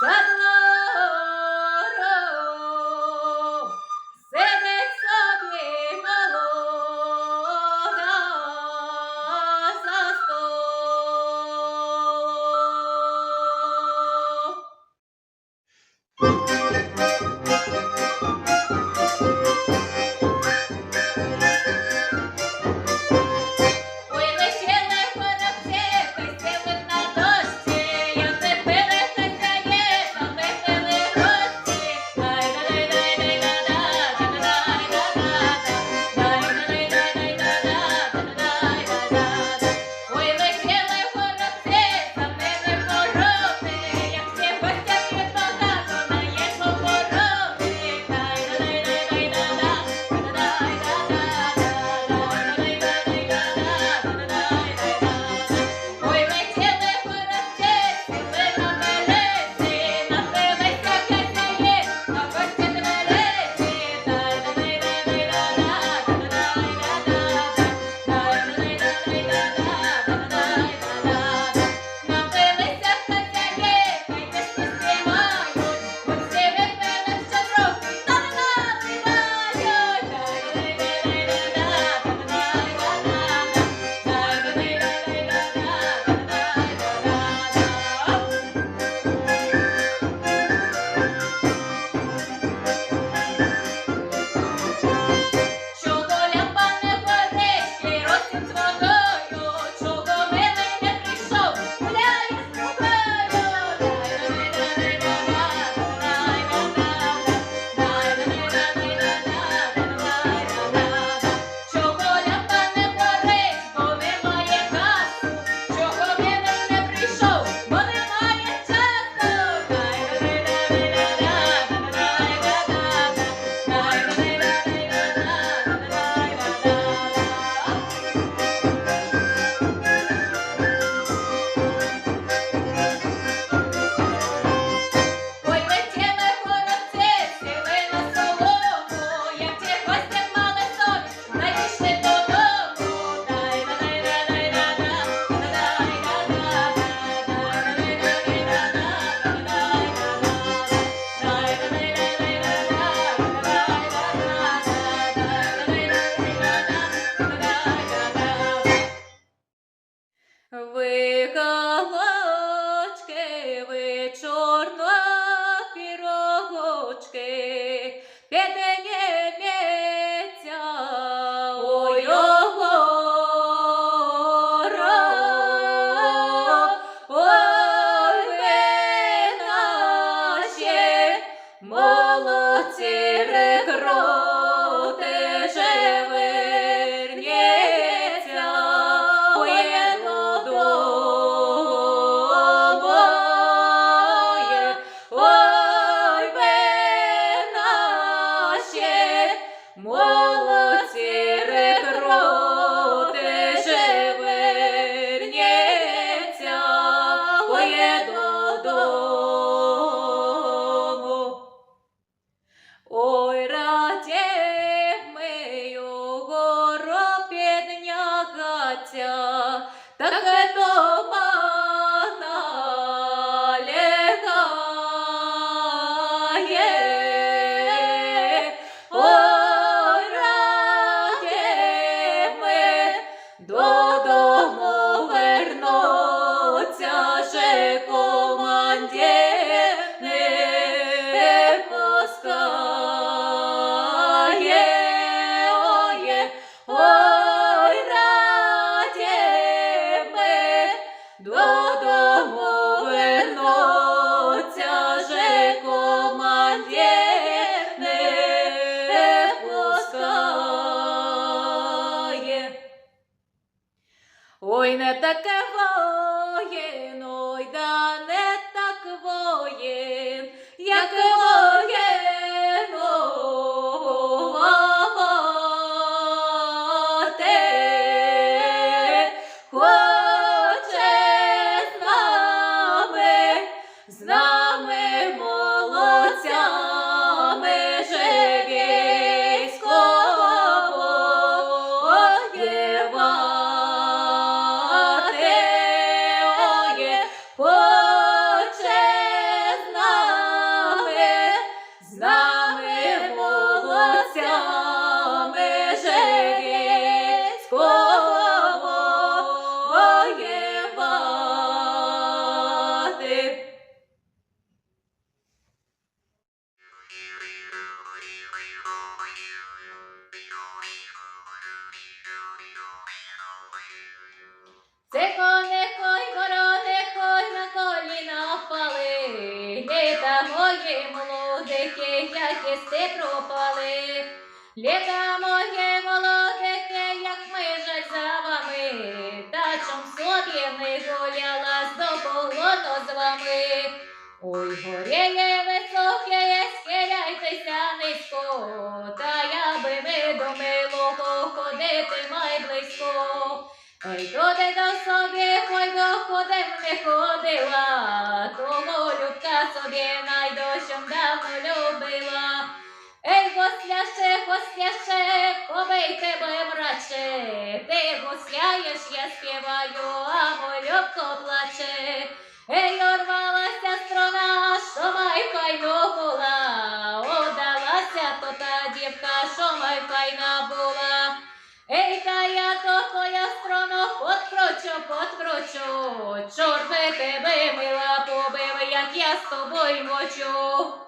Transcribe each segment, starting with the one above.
Bye. Та чом гуляла з полону з вами. Ой, горіє високе, схиляйтеся низько, та я би ми до милого ходити май близько. Ой, туди до собі, ой, до ходим не ходила, того любка собі найдощом давно любила. Ей, госляше, госляше, побий тебе, братче, ти гусляєш, я співаю, а мой плаче. Ей, орвалася строна, що май файно була, удалася то та дівка, що май файна була. Ей, та я то твоя строна, подкручу, подкручу, чорби тебе мила побив, як я з тобою мочу.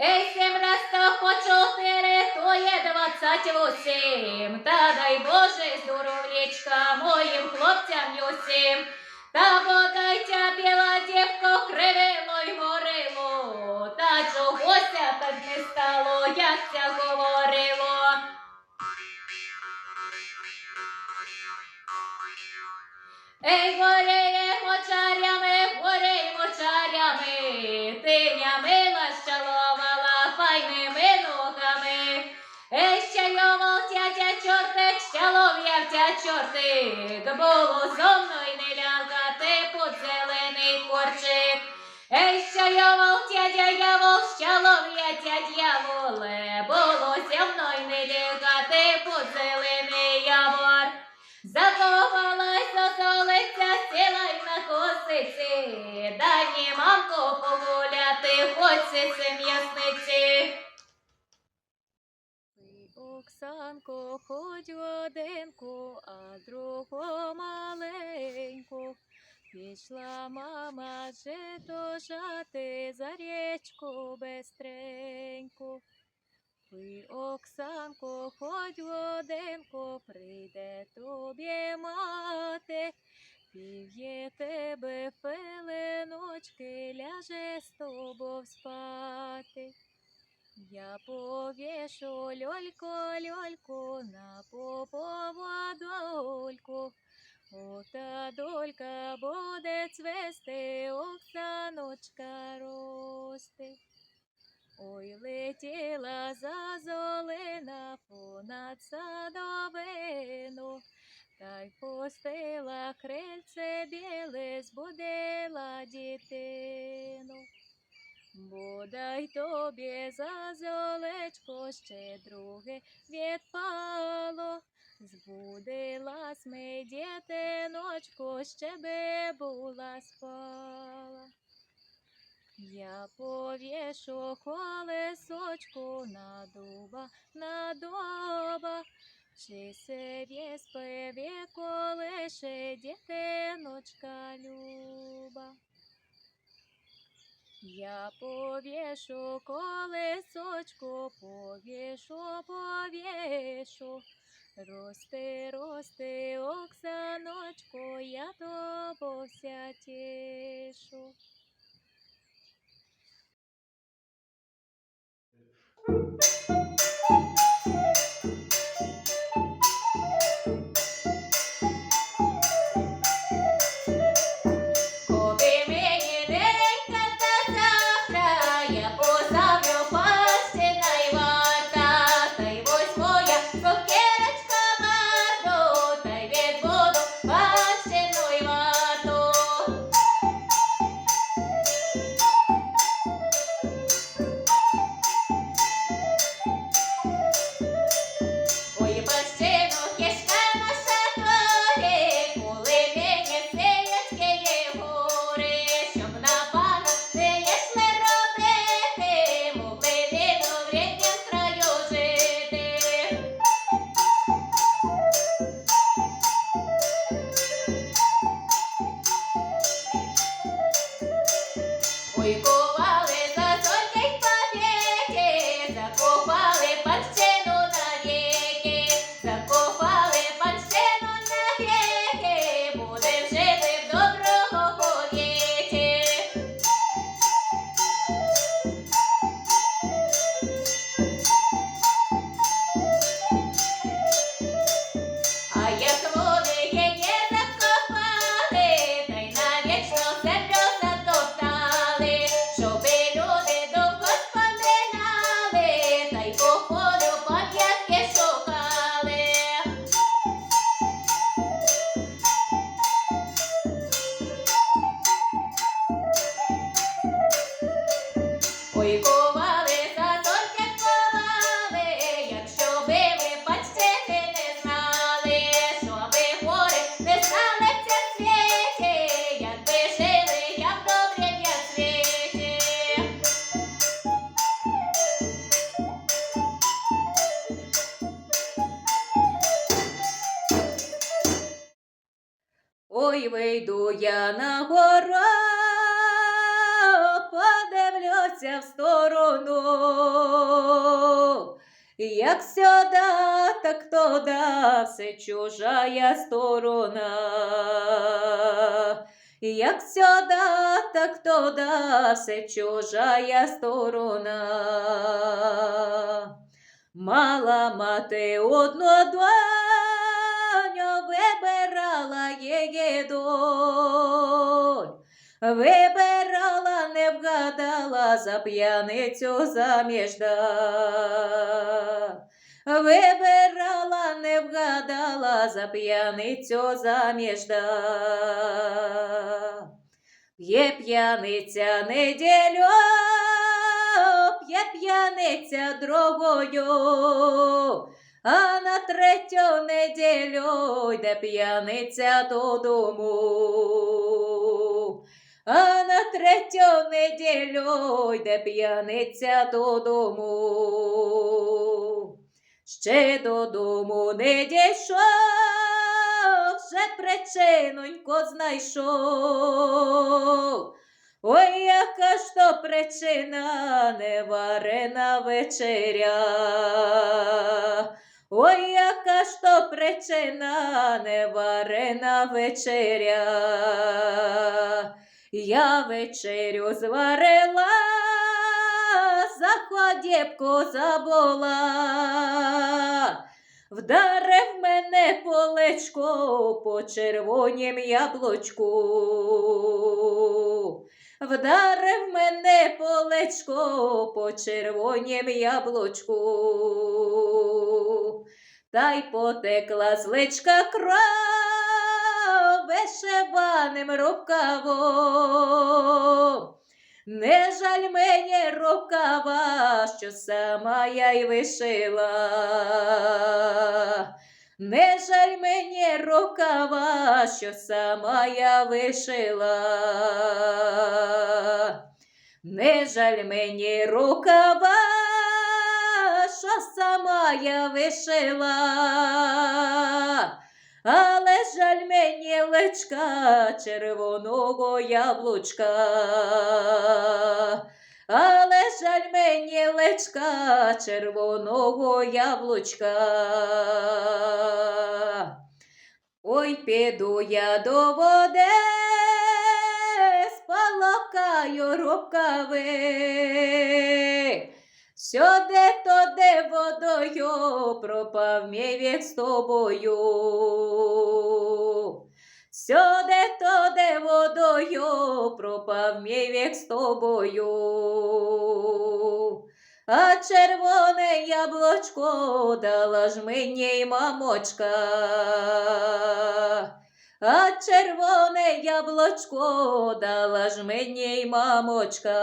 Ей, сім раз та по то є двадцять восім. Та дай Боже здоров'ячка моїм хлопцям усім. Та бодайте, біла дівко, кривило й горило, та чогося так не стало, як це говорило. Ей, горіє мочарями, горій мочарями, ти мила щаловала файними ногами. Ей, йому тятя чортик, щалов'я втя чортик, було зо мною не лягати під зелений корчик. Ей, йому тятя явол, щалов'я тя дьяволе, було зі мною не лягати під зелений явор. Заховалась сіла й на косиці, дай мамко погуляти, хоч сиси м'ясниці. Оксанко, ходь оденку, а другу маленьку. Пішла мама жито жати за річку бестреньку. Ви, Оксанко, ходь оденку, прийде тобі мати, пів'є тебе пеленочки, ляже з тобою спати. Я повішу льолько, льолько на попову дольку. Ота долька буде цвести, Оксаночка рости. Ой, летіла за золина понад садовину, та й пустила крильце біле, збудила дітину. Бодай тобі за золечко ще друге відпало. Збудилась ми дітиночко, ще би була спала. Я повішу колесочку на дуба, на дуба, чи се спеві колише дітиночка люба. Я повішу колесочку, повішу, повішу. Рости, рости, Оксаночко, я тобося тішу. Так тода, все чужая сторона. Як сюда, так тода, все чужая сторона. Мала мати одну доню, вибирала її доль. Вибирала, не вгадала, за п'яницю заміжда. Вибирала, не вгадала, за п'яницю заміжда. Є п'яниця неділю, п'є п'яниця другою, а на третю неділю йде п'яниця додому. А на третю неділю йде п'яниця додому. Ще додому не дійшов, вже причинонько знайшов. Ой, яка ж то причина неварена вечеря. Ой, яка ж то причина неварена вечеря. Я вечерю зварила, за ходєбку забула. Вдарив мене полечко по червонім яблучку. Вдарив мене полечко по червонім яблучку. Та й потекла з личка кров вишиваним рукавом. Не жаль мені рукава, що сама я й вишила. Не жаль мені рукава, що сама я вишила. Не жаль мені рукава, що сама я вишила. Але жаль мені личка червоного яблучка. Але жаль мені личка червоного яблучка. Ой, піду я до води, спалакаю рукави. Сюди туди водою пропав мій вік з тобою. Сюди туди водою пропав мій вік з тобою. А червоне яблучко дала ж мені мамочка. А червоне яблучко дала ж мені мамочка.